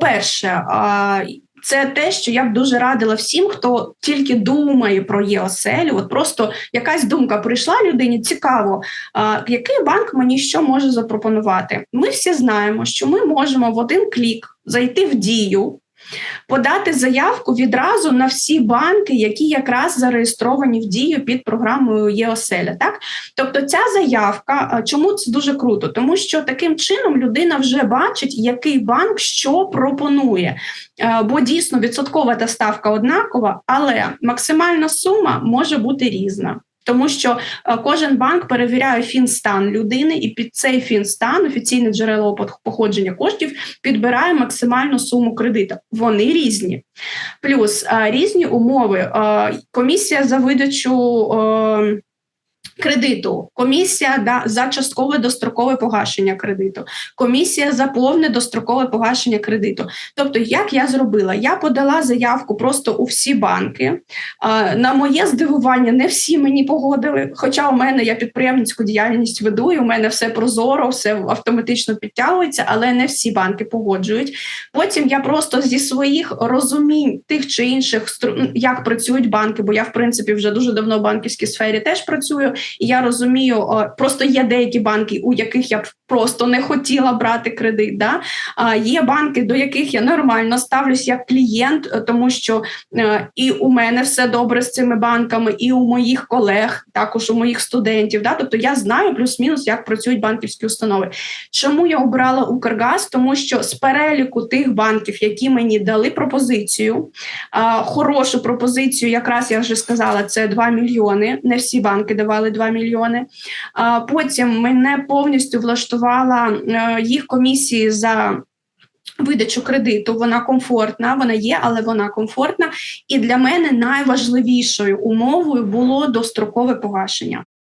по-перше, це те, що я б дуже радила всім, хто тільки думає про ЄОСЕЛю. От просто якась думка прийшла людині. Цікаво, який банк мені що може запропонувати. Ми всі знаємо, що ми можемо в один клік зайти в дію подати заявку відразу на всі банки, які якраз зареєстровані в дію під програмою ЄОСЕЛЯ. Так, тобто, ця заявка, чому це дуже круто? Тому що таким чином людина вже бачить, який банк що пропонує. Бо дійсно відсоткова та ставка однакова, але максимальна сума може бути різна. Тому що е, кожен банк перевіряє фінстан людини, і під цей фінстан офіційне джерело походження коштів підбирає максимальну суму кредиту. Вони різні. Плюс е, різні умови. Е, комісія за видачу кредиту, комісія да, за часткове дострокове погашення кредиту, комісія за повне дострокове погашення кредиту. Тобто, як я зробила? Я подала заявку просто у всі банки. На моє здивування, не всі мені погодили. Хоча у мене я підприємницьку діяльність веду, і у мене все прозоро, все автоматично підтягується, але не всі банки погоджують. Потім я просто зі своїх розумінь тих чи інших як працюють банки, бо я в принципі вже дуже давно в банківській сфері теж працюю. І я розумію, просто є деякі банки, у яких я б просто не хотіла брати кредит. Да? Є банки, до яких я нормально ставлюсь як клієнт, е, тому що е, і у мене все добре з цими банками, і у моїх колег, також у моїх студентів. Да? Тобто я знаю плюс-мінус, як працюють банківські установи. Чому я обрала Укргаз? Тому що з переліку тих банків, які мені дали пропозицію, хорошу пропозицію, якраз я вже сказала, це 2 мільйони. Не всі банки давали 2 мільйони. Потім мене повністю влаштувала е, їх комісії за. Видачу кредиту, вона комфортна, вона є, але вона комфортна. І для мене найважливішою умовою було дострокове погашення.